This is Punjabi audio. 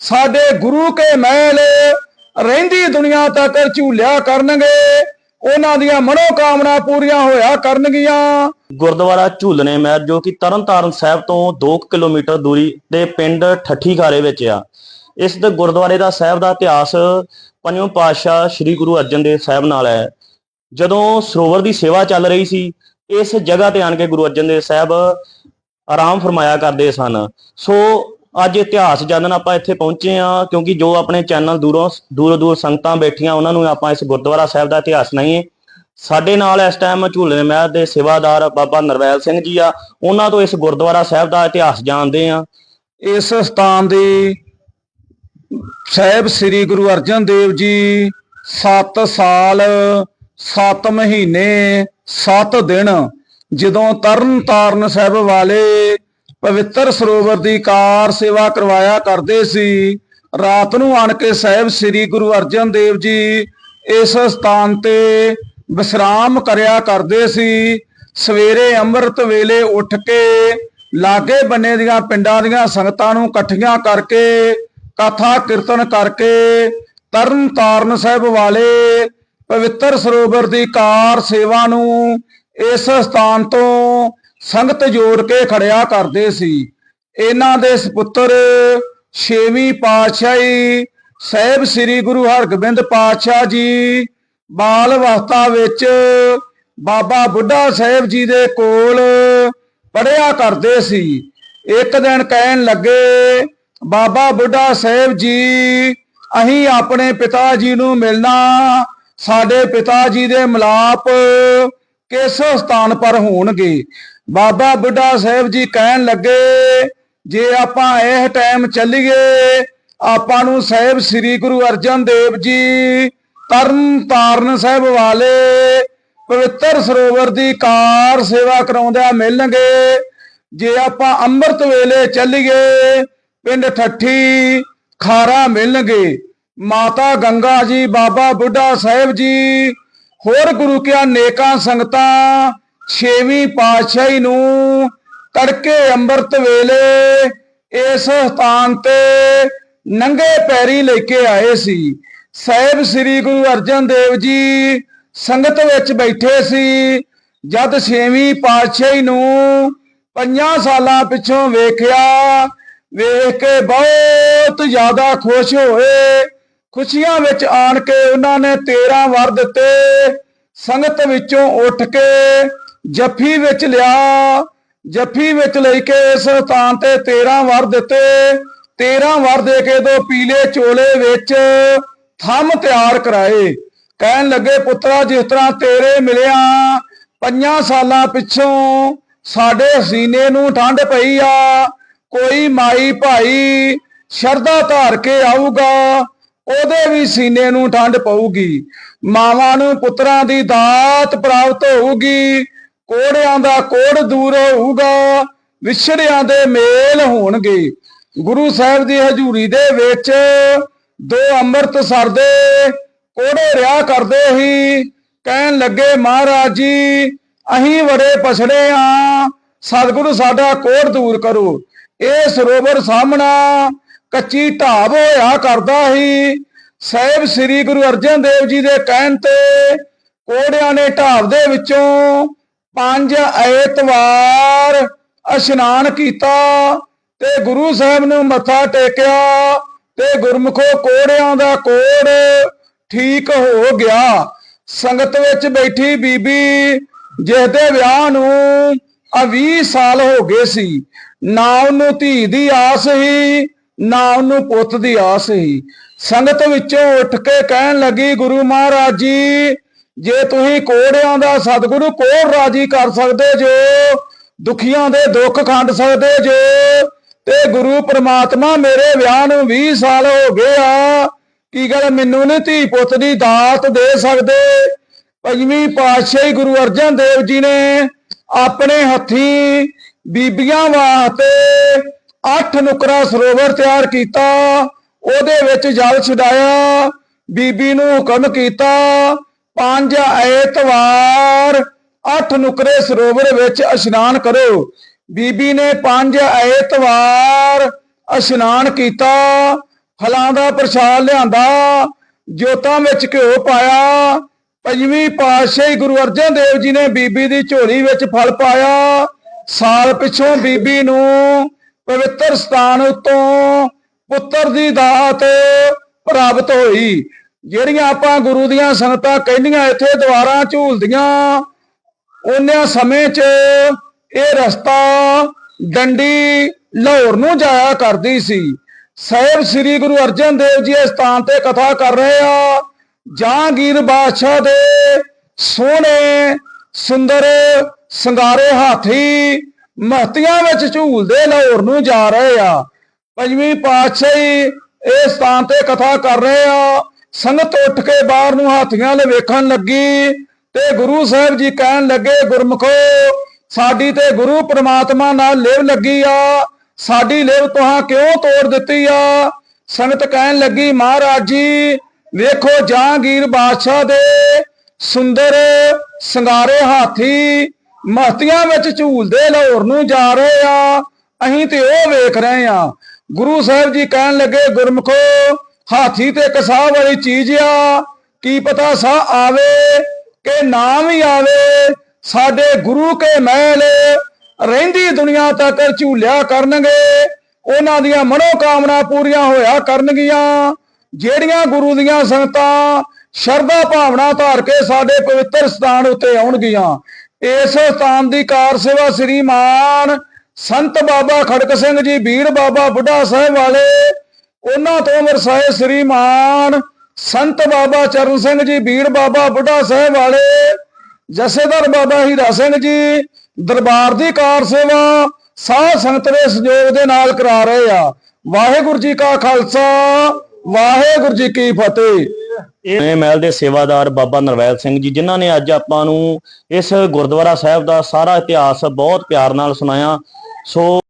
ਸਾਡੇ ਗੁਰੂ ਕੇ ਮਹਿਲ ਰਹਿੰਦੀ ਦੁਨੀਆ ਤੱਕ ਝੂਲਿਆ ਕਰਨਗੇ। ਉਹਨਾਂ ਦੀਆਂ ਮਨੋਕਾਮਨਾ ਪੂਰੀਆਂ ਹੋਇਆ ਕਰਨਗੀਆਂ। ਗੁਰਦੁਆਰਾ ਝੂਲਣੇ ਮਹਿਰ ਜੋ ਕਿ ਤਰਨਤਾਰਨ ਸਾਹਿਬ ਤੋਂ 2 ਕਿਲੋਮੀਟਰ ਦੂਰੀ ਤੇ ਪਿੰਡ ਠੱਠੀ ਵਿੱਚ ਆ। ਇਸ ਦੇ ਗੁਰਦੁਆਰੇ ਦਾ ਸਾਹਿਬ ਦਾ ਇਤਿਹਾਸ ਪੰਜਵੇਂ ਪਾਤਸ਼ਾਹ ਸ੍ਰੀ ਗੁਰੂ ਅਰਜਨ ਦੇਵ ਸਾਹਿਬ ਨਾਲ ਹੈ। ਜਦੋਂ ਸਰੋਵਰ ਦੀ ਸੇਵਾ ਚੱਲ ਰਹੀ ਸੀ, ਇਸ ਜਗ੍ਹਾ ਤੇ ਆਣ ਕੇ ਗੁਰੂ ਅਰਜਨ ਦੇਵ ਸਾਹਿਬ ਆਰਾਮ ਫਰਮਾਇਆ ਕਰਦੇ ਸਨ। ਸੋ ਅੱਜ ਇਤਿਹਾਸ ਜਾਣਨ ਆਪਾਂ ਇੱਥੇ ਪਹੁੰਚੇ ਆ ਕਿਉਂਕਿ ਜੋ ਆਪਣੇ ਚੈਨਲ ਦੂਰੋਂ ਦੂਰੋਂ ਦੂਰ ਸੰਗਤਾਂ ਬੈਠੀਆਂ, ਉਹਨਾਂ ਨੂੰ ਆਪਾਂ ਇਸ ਗੁਰਦੁਆਰਾ ਸਾਹਿਬ ਦਾ ਇਤਿਹਾਸ ਸੁਣਾਈਏ। ਸਾਡੇ ਨਾਲ ਇਸ ਟਾਈਮ ਝੂਲੇ ਮਹਿਰ ਦੇ ਸੇਵਾਦਾਰ ਬਾਬਾ ਨਰਵੈਲ ਸਿੰਘ ਜੀ ਆ, ਉਹਨਾਂ ਤੋਂ ਇਸ ਗੁਰਦੁਆਰਾ ਸਾਹਿਬ ਦਾ ਇਤਿਹਾਸ ਜਾਣਦੇ ਆ ਇਸ ਸਥਾਨ ਦੇ ਸਾਹਿਬ ਸ੍ਰੀ ਗੁਰੂ ਅਰਜਨ ਦੇਵ ਜੀ 7 ਸਾਲ 7 ਮਹੀਨੇ 7 ਦਿਨ, ਜਦੋਂ ਤਰਨ ਤਾਰਨ ਸਾਹਿਬ ਵਾਲੇ ਪਵਿੱਤਰ ਸਰੋਵਰ ਦੀ ਕਾਰ ਸੇਵਾ ਕਰਵਾਇਆ ਕਰਦੇ ਸੀ। ਰਾਤ ਨੂੰ ਆਣ ਕੇ ਸਾਹਿਬ ਸ੍ਰੀ ਗੁਰੂ ਅਰਜਨ ਦੇਵ ਜੀ ਇਸ ਸਥਾਨ ਤੇ ਵਿਸਰਾਮ ਕਰਿਆ ਕਰਦੇ ਸੀ। ਸਵੇਰੇ ਅੰਮ੍ਰਿਤ ਵੇਲੇ ਉੱਠ ਕੇ ਲਾਗੇ ਬੰਨੇ ਦੀਆਂ ਪਿੰਡਾਂ ਦੀਆਂ ਸੰਗਤਾਂ ਨੂੰ ਇਕੱਠੀਆਂ ਕਰਕੇ ਕਥਾ ਕੀਰਤਨ ਕਰਕੇ ਤਰਨ ਤਾਰਨ ਸਾਹਿਬ ਵਾਲੇ ਪਵਿੱਤਰ ਸਰੋਵਰ ਦੀ ਕਾਰ ਸੇਵਾ ਨੂੰ ਇਸ ਸਥਾਨ ਤੋਂ ਸੰਗਤ ਜੋੜ ਕੇ ਖੜਿਆ ਕਰਦੇ ਸੀ। ਇਹਨਾਂ ਦੇ ਸੁਪੁੱਤਰ ਛੇਵੀਂ ਪਾਤਸ਼ਾਹੀ ਸਾਹਿਬ ਸ੍ਰੀ ਗੁਰੂ ਹਰਗੋਬਿੰਦ ਪਾਤਸ਼ਾਹ ਜੀ, ਬਾਲ ਅਵਸਥਾ ਵਿੱਚ ਬਾਬਾ ਬੁੱਢਾ ਸਾਹਿਬ ਜੀ ਦੇ ਕੋਲ ਪੜਿਆ ਕਰਦੇ ਸੀ। ਇੱਕ ਦਿਨ ਕਹਿਣ ਲੱਗੇ, ਬਾਬਾ ਬੁੱਢਾ ਸਾਹਿਬ ਜੀ, ਅਸੀਂ ਆਪਣੇ ਪਿਤਾ ਜੀ ਨੂੰ ਮਿਲਣਾ। ਸਾਡੇ ਪਿਤਾ ਜੀ ਦੇ ਮਲਾਪ ਕਿਸ ਸਥਾਨ ਪਰ ਹੋਣਗੇ? ਬਾਬਾ ਬੁੱਢਾ ਸਾਹਿਬ ਜੀ ਕਹਿਣ ਲੱਗੇ, ਜੇ ਆਪਾਂ ਇਹ ਟਾਈਮ ਚੱਲੀਏ, ਆਪਾਂ ਨੂੰ ਸਾਹਿਬ ਸ੍ਰੀ ਗੁਰੂ ਅਰਜਨ ਦੇਵ ਜੀ ਤਰਨ ਤਾਰਨ ਸਾਹਿਬ ਵਾਲੇ ਪਵਿੱਤਰ ਸਰੋਵਰ ਦੀ ਕਾਰ ਸੇਵਾ ਕਰਾਉਂਦਿਆਂ ਮਿਲਣਗੇ। ਜੇ ਆਪਾਂ ਅੰਮ੍ਰਿਤ ਵੇਲੇ ਚੱਲੀਏ, ਪਿੰਡ ਠੱਠੀ ਖਾਰਾ ਮਿਲਣਗੇ। ਮਾਤਾ ਗੰਗਾ ਜੀ, ਬਾਬਾ ਬੁੱਢਾ ਸਾਹਿਬ ਜੀ, ਹੋਰ ਗੁਰੂ ਕਿਆ ਨੇਕਾਂ ਸੰਗਤਾਂ ਛੇਵੀਂ ਪਾਤਸ਼ਾਹੀ ਨੂੰ ਤੜਕੇ ਅੰਮ੍ਰਿਤ ਵੇਲੇ ਇਸ ਸਥਾਨ ਤੇ ਨੰਗੇ ਪੈਰੀ ਲੈ ਕੇ ਆਏ ਸੀ। ਸਾਹਿਬ ਸ੍ਰੀ ਗੁਰੂ ਅਰਜਨ ਦੇਵ ਜੀ ਸੰਗਤ ਵਿੱਚ ਬੈਠੇ ਸੀ। ਜਦ ਛੇਵੀਂ ਪਾਤਸ਼ਾਹੀ ਨੂੰ ਪੰਜਾਂ ਸਾਲਾਂ ਪਿੱਛੋਂ ਵੇਖਿਆ, ਵੇਖ ਕੇ ਬਹੁਤ ਜ਼ਿਆਦਾ ਖੁਸ਼ ਹੋਏ। ਖੁਸ਼ੀਆਂ ਵਿੱਚ ਆਣ ਕੇ ਉਹਨਾਂ ਨੇ 13 ਵਰ ਦਿੱਤੇ। ਸੰਗਤ ਵਿੱਚੋਂ ਉੱਠ ਕੇ ਜੱਫੀ ਵਿੱਚ ਲਿਆ, ਜੱਫੀ ਵਿੱਚ ਲੈ ਕੇ ਇਸ ਸਥਾਨ ਤੇ 13 ਵਰ ਦਿੱਤੇ। 13 ਵਰ ਦੇ ਕੇ ਦੋ ਪੀਲੇ ਚੋਲੇ ਵਿੱਚ ਥੰਮ ਤਿਆਰ ਕਰਾਏ। ਕਹਿਣ ਲੱਗੇ, ਪੁੱਤਰਾ, ਜਿਸ ਤਰ੍ਹਾਂ ਤੇਰੇ ਮਿਲਿਆ, ਪੰਜਾਂ ਸਾਲਾਂ ਪਿੱਛੋਂ ਸਾਡੇ ਸੀਨੇ ਨੂੰ ਠੰਡ ਪਈ ਆ। ਕੋਈ ਮਾਈ ਭਾਈ ਸ਼ਰਧਾ ਧਾਰ ਕੇ ਆਊਗਾ, ਉਹਦੇ ਵੀ ਸੀਨੇ ਨੂੰ ਠੰਡ ਪਊਗੀ। ਮਾਵਾਂ ਨੂੰ ਪੁੱਤਰਾਂ ਦੀ ਦਾਤ ਪ੍ਰਾਪਤ ਹੋਊਗੀ। ਕੋੜਿਆਂ ਦਾ ਕੋੜ ਦੂਰ ਹੋਊਗਾ, ਵਿਛੜਿਆਂ ਦੇ ਮੇਲ ਹੋਣਗੇ। ਗੁਰੂ ਸਾਹਿਬ ਦੀ ਹਜ਼ੂਰੀ ਦੇ ਵਿੱਚ ਦੋ ਅੰਮ੍ਰਿਤ ਸਰਦੇ ਕੋੜੇ ਰਿਆ ਕਰਦੇ ਹੀ ਕਹਿਣ ਲੱਗੇ, ਮਹਾਰਾਜ ਜੀ, ਅਸੀਂ ਬੜੇ ਪਛੜੇ ਆ। ਸਤਿਗੁਰੂ ਸਾਡਾ ਕੋੜ ਦੂਰ ਕਰੋ। ਇਹ ਸਰੋਵਰ ਸਾਹਮਣਾ ਕੱਚੀ ਢਾਬ ਹੋਇਆ ਕਰਦਾ ਹੀ ਸਾਹਿਬ ਸ੍ਰੀ ਗੁਰੂ ਅਰਜਨ ਦੇਵ ਜੀ ਦੇ ਕਹਿਣ ਤੇ ਕੋੜਿਆਂ ਨੇ ਢਾਬ ਦੇ ਵਿੱਚੋਂ ਪੰਜ ਐਤਵਾਰ ਇਸ਼ਨਾਨ ਕੀਤਾ ਤੇ ਗੁਰੂ ਸਾਹਿਬ ਨੂੰ ਮੱਥਾ ਟੇਕਿਆ ਤੇ ਗੁਰਮੁਖੋ ਕੋੜਿਆਂ ਦਾ ਕੋੜ ਠੀਕ ਹੋ ਗਿਆ। ਸੰਗਤ ਵਿੱਚ ਬੈਠੀ ਬੀਬੀ ਜਿਸਦੇ ਵਿਆਹ ਨੂੰ ਆ 20 ਸਾਲ ਹੋ ਗਏ ਸੀ, ਨਾ ਉਹਨੂੰ ਧੀ ਦੀ ਆਸ ਹੀ ਨਾ ਉਹਨੂੰ ਪੁੱਤ ਦੀ ਆਸ ਹੀ ਸੰਗਤ ਵਿੱਚੋਂ ਉੱਠ ਕੇ ਕਹਿਣ ਲੱਗੀ, ਗੁਰੂ ਮਹਾਰਾਜ ਜੀ ਜੇ ਤੁਸੀਂ ਕੋੜਿਆਂ ਦਾ ਸਤਿਗੁਰੂ ਕੋੜ ਰਾਜੀ ਕਰ ਸਕਦੇ ਜੋ, ਦੁਖੀਆਂ ਦੇ ਦੁੱਖ ਖੰਡ ਸਕਦੇ ਜੋ, ਤੇ ਗੁਰੂ ਪ੍ਰਮਾਤਮਾ ਮੇਰੇ ਵਿਆਹ ਨੂੰ 20 ਸਾਲ ਹੋ ਗਏ ਆ, ਕੀ ਗੱਲ ਮੈਨੂੰ ਨਹੀਂ ਧੀ ਪੁੱਤ ਦੀ ਦਾਤ ਦੇ ਸਕਦੇ? ਪੰਜਵੀਂ ਪਾਤਸ਼ਾਹੀ ਗੁਰੂ ਅਰਜਨ ਦੇਵ ਜੀ ਨੇ ਆਪਣੇ ਹੱਥੀ ਬੀਬੀਆਂ ਵਾਸਤੇ ਅੱਠ ਨੁਕਰਾ ਸਰੋਵਰ ਤਿਆਰ ਕੀਤਾ, ਉਹਦੇ ਵਿੱਚ ਜਲ ਛਡਾਇਆ, ਬੀਬੀ ਨੂੰ ਹੁਕਮ ਕੀਤਾ ਪੰਜ ਐਤਵਾਰ, ਅੱਠ ਨੁਕਰੇ ਸਰੋਵਰ ਵਿੱਚ ਇਸ਼ਨਾਨ ਕਰੋ। ਬੀਬੀ ਨੇ ਪੰਜ ਐਤਵਾਰ ਇਸ਼ਨਾਨ ਕੀਤਾ। ਫਲਾਂ ਦਾ ਪ੍ਰਸ਼ਾਦ ਲਿਆਂਦਾ। ਜੋਤਾਂ ਵਿੱਚ ਘਿਓ ਪਾਇਆ। ਪੰਜਵੀਂ ਪਾਤਸ਼ਾਹੀ ਗੁਰੂ ਅਰਜਨ ਦੇਵ ਜੀ ਨੇ ਬੀਬੀ ਦੀ ਝੋਲੀ ਵਿੱਚ ਫਲ ਪਾਇਆ। ਸਾਲ ਪਿਛੋਂ ਬੀਬੀ ਨੂੰ ਪਵਿੱਤਰ ਸਥਾਨ ਉਤੋਂ ਪੁੱਤਰ ਦੀ ਦਾਤ ਪ੍ਰਾਪਤ ਹੋਈ। ਜਿਹੜੀਆਂ ਆਪਾਂ ਗੁਰੂ ਦੀਆਂ ਸੰਗਤਾਂ ਕਹਿੰਦੀਆਂ ਇੱਥੇ ਦੁਆਰਾ ਝੂਲਦੀਆਂ, ਉਹਨਿਆਂ ਸਮੇਂ 'ਚ ਇਹ ਰਸਤਾ ਡੰਡੀ ਲਾਹੌਰ ਨੂੰ ਜਾਇਆ ਕਰਦੀ ਸੀ। ਸਾਹਿਬ ਸ੍ਰੀ ਗੁਰੂ ਅਰਜਨ ਦੇਵ ਜੀ ਇਸ ਸਥਾਨ ਤੇ ਕਥਾ ਕਰ ਰਹੇ ਆ ਜਹਾਂਗੀਰ ਬਾਦਸ਼ਾਹ ਦੇ ਸੋਹਣੇ ਸੁੰਦਰ ਸੰਗਾਰੇ ਹਾਥੀ ਮਹਤੀਆਂ ਵਿੱਚ ਝੂਲਦੇ ਲਾਹੌਰ ਨੂੰ ਜਾ ਰਹੇ ਆ। ਪੰਜਵੀਂ ਪਾਤਸ਼ਾਹੀ ਇਹ ਸਥਾਨ ਤੇ ਕਥਾ ਕਰ ਰਹੇ ਆ ਸੰਗਤ ਉੱਠ ਕੇ ਬਾਹਰ ਨੂੰ ਹਾਥੀਆਂ ਲੈ ਵੇਖਣ ਲੱਗੀ ਤੇ ਗੁਰੂ ਸਾਹਿਬ ਜੀ ਕਹਿਣ ਲੱਗੇ, ਗੁਰਮਖੋ, ਸਾਡੀ ਤੇ ਗੁਰੂ ਪ੍ਰਮਾਤਮਾ ਨਾਲ ਲਿਵ ਲੱਗੀ ਆ। ਸਾਡੀ ਲਿਵ ਤੁਹਾਂ ਕਿਉਂ ਤੋੜ ਦਿੱਤੀ ਆ? ਸੰਗਤ ਕਹਿਣ ਲੱਗੀ, ਮਹਾਰਾਜ ਜੀ, ਵੇਖੋ ਜਹਾਂਗੀਰ ਬਾਦਸ਼ਾਹ ਦੇ ਸੁੰਦਰ ਸੰਗਾਰੇ ਹਾਥੀ ਮਹਤੀਆਂ ਵਿੱਚ ਝੂਲਦੇ ਲਾਹੌਰ ਨੂੰ ਜਾ ਰਹੇ ਆ। ਅਸੀਂ ਤੇ ਉਹ ਵੇਖ ਰਹੇ ਆ। ਗੁਰੂ ਸਾਹਿਬ ਜੀ ਕਹਿਣ ਲੱਗੇ, ਗੁਰਮਖੋ ਹਾਥੀ ਤੇ ਕਸਾਹ ਵਾਲੀ ਚੀਜ਼ ਆ। ਕੀ ਪਤਾ ਸਾਹ ਆਵੇ ਕਿ ਨਾ ਵੀ ਆਵੇ। ਸਾਡੇ ਗੁਰੂ ਕੇ ਮਹਿਲ ਰਹਿੰਦੀ ਦੁਨੀਆ ਤੱਕ ਝੂਲਿਆ ਕਰਨਗੇ। ਉਹਨਾਂ ਦੀਆਂ ਮਨੋਕਾਮਨਾ ਪੂਰੀਆਂ ਹੋਇਆ ਕਰਨਗੀਆਂ। ਜਿਹੜੀਆਂ ਗੁਰੂ ਦੀਆਂ ਸੰਗਤਾਂ ਸ਼ਰਧਾ ਭਾਵਨਾ ਧਾਰ ਕੇ ਸਾਡੇ ਪਵਿੱਤਰ ਸਥਾਨ ਉੱਤੇ ਆਉਣਗੀਆਂ। ਇਸ ਸਥਾਨ ਦੀ ਕਾਰ ਸੇਵਾ ਸ੍ਰੀ ਮਾਨ ਸੰਤ ਬਾਬਾ ਖੜਕ ਸਿੰਘ ਜੀ ਬੀੜ ਬਾਬਾ ਬੁੱਢਾ ਸਾਹਿਬ ਵਾਲੇ ਉਹਨਾਂ ਤੋਂ ਵਰਸਾਏ ਸ੍ਰੀਮਾਨ ਸੰਤ ਬਾਬਾ ਚਰਨ ਸਿੰਘ ਜੀ, ਬੀੜ ਬਾਬਾ, ਬੁੱਢਾ ਸਾਹਿਬ ਵਾਲੇ ਜਥੇਦਾਰ ਬਾਬਾ ਹੀਰਾ ਸਿੰਘ ਜੀ, ਦਰਬਾਰ ਦੀ ਕਾਰ ਸੇਵਾ, ਸਾਧ ਸੰਗਤ ਦੇ ਸਹਿਯੋਗ ਦੇ ਨਾਲ ਕਰਾ ਰਹੇ ਆ। ਵਾਹਿਗੁਰੂ ਜੀ ਕਾ ਖਾਲਸਾ, ਵਾਹਿਗੁਰੂ ਜੀ ਕੀ ਫਤਿਹ। ਇਹ ਮਹਿਲ ਦੇ ਸੇਵਾਦਾਰ ਬਾਬਾ ਨਰਵੈਲ ਸਿੰਘ ਜੀ, ਜਿਨ੍ਹਾਂ ਨੇ ਅੱਜ ਆਪਾਂ ਨੂੰ ਇਸ ਗੁਰਦੁਆਰਾ ਸਾਹਿਬ ਦਾ ਸਾਰਾ ਇਤਿਹਾਸ ਬਹੁਤ ਪਿਆਰ ਨਾਲ ਸੁਣਾਇਆ। ਸੋ